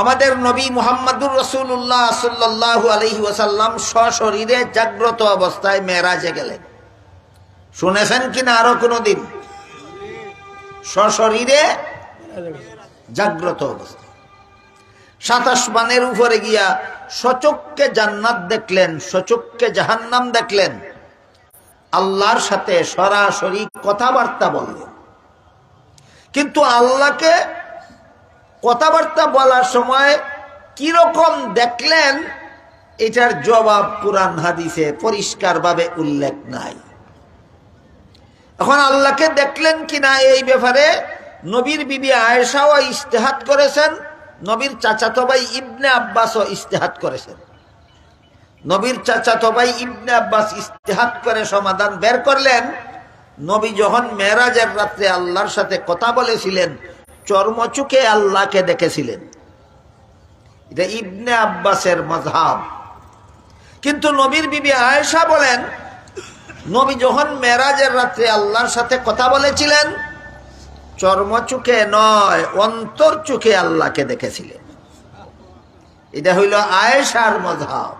আমাদের নবী মুহাম্মদুর রসুল্লাহ সাল্লাহ আলহি ওসাল্লাম সশরীরে জাগ্রত অবস্থায় মেয়েরাজে গেলেন। শুনেছেন কিনা আরও কোনো দিন সশরীরে জাগ্রত অবস্থা। সাতাশ বানের উপরে গিয়া সচককে জান্নাত দেখলেন সচককে জাহান্নাম দেখলেন। আল্লাহর সাথে সরাসরি কথাবার্তা বললেন। কিন্তু আল্লাহকে কথাবার্তা বলার সময় কীরকম দেখলেন, এটার জবাব কোরআন হাদিসে পরিষ্কারভাবে উল্লেখ নাই। এখন আল্লাহকে দেখলেন কিনা এই ব্যাপারে নবীর বিবি আয়েশাও ইস্তেহাত করেছেন, নবীর চাচাতো ভাই ইবনে আব্বাসও ইস্তেহাত করেছেন। নবীর চাচাতো ভাই ইবনে আব্বাস ইস্তেহাত করে সমাধান বের করলেন, নবী যখন মেরাজের রাত্রে আল্লাহর সাথে কথা বলেছিলেন চর্মচুকে আল্লাহকে দেখেছিলেন। এটা ইবনে আব্বাসের মজহাব কিন্তু নবীর বিবি আয়েশা বলেন, নবী যখন মেরাজের রাত্রে আল্লাহর সাথে কথা বলেছিলেন, চর্মচুকে নয় অন্তর চুকে আল্লাহকে দেখেছিলেন। এটা হইল আয়েশার মজহাব